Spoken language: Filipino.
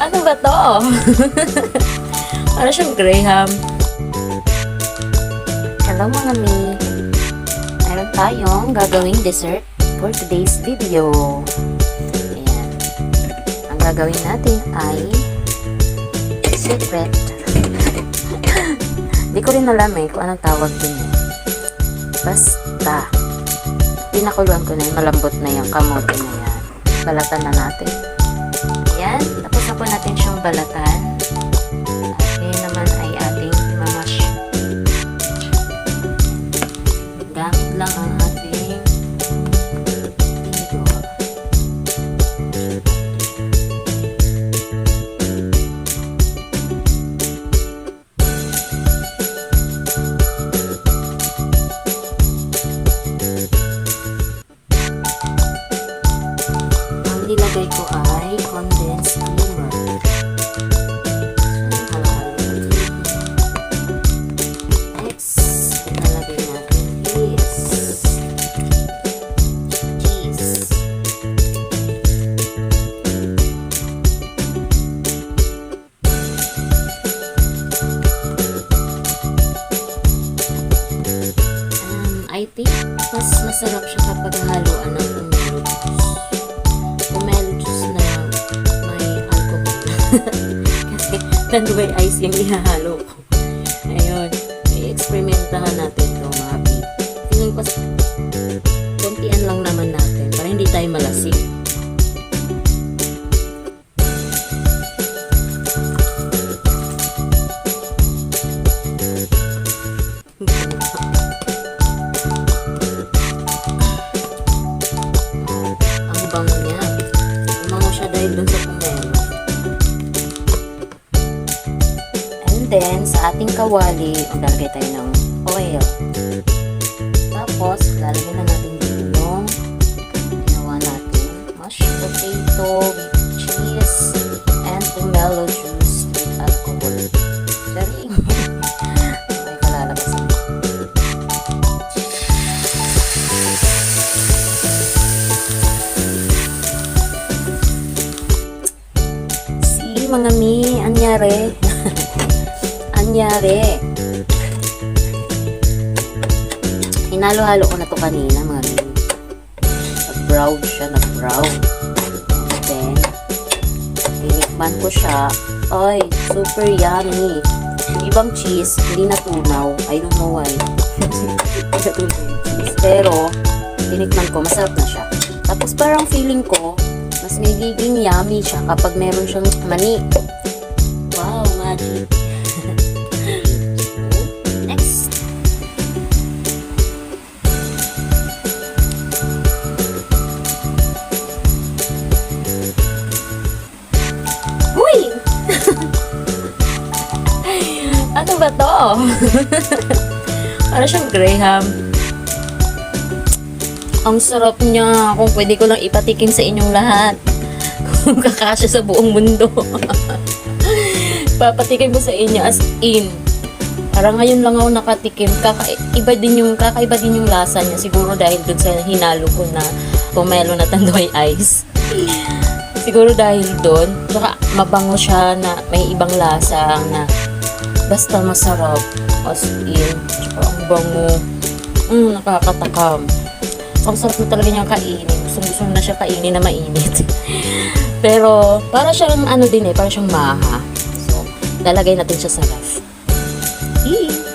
ano ba to? Para siyang Graham. Hello mga mi. Meron tayong gagawing dessert for today's video. Ayan. Ang gagawin natin ay secret. Hindi ko rin alam eh kung anong tawag dun eh. Basta, pinakuluan ko na yung malambot na yung kamote na yan. Balatan na natin. Yan, tapos na natin siyang balatan. At ngayon naman ay ating mamash. Gamit lang ang ating. Ang nilagay ko ay masarap siya kapag haluan ng pomelo juice. Pomelo juice na may alcohol. Kasi tanduay ice yung ihahalo ko. Ayun. I-experimentahan natin ito mga bi. Tingin ko kontian lang naman natin para hindi tayo malasing. Bango niya. Umango siya dahil dun sa pomelo. And then, sa ating kawali, maglalagay tayo ng oil. Tapos, lalagay na natin dito yung ginawa natin. Mashed potato cheese and pomelo juice mga mi, anyari. anyari. Hinalo-halo ko na to kanina mga mi. Nag-brown siya, nag-brown. Then, tinikman ko siya. Ay, super yummy. Yung ibang cheese, hindi natunaw. I don't know why. Pero, tinikman ko, masarap na siya. Tapos parang feeling ko, mas nagiging yummy siya kapag meron siyang mani. Wow, magic. Next. Uy! ano ba to? Para siyang Graham. Ang sarap niya. Kung pwede ko lang ipatikim sa inyong lahat. Kung kakasya sa buong mundo. Papatikim ko sa inyo as in. Parang ngayon lang ako nakatikim. Kakaiba din yung, kakaiba din yung lasa niya. Siguro dahil dun sa hinalo ko na pomelo na tandoy ice. Siguro dahil doon. Tsaka mabango siya na may ibang lasa na basta masarap. As in. Ang bango. Mm, nakakatakam. Ang sarap na talaga niyang kainin. Gusto na siya kainin na mainit. Pero, para siyang ano din eh, para siyang maha. So, lalagay natin siya sa ref. Yee!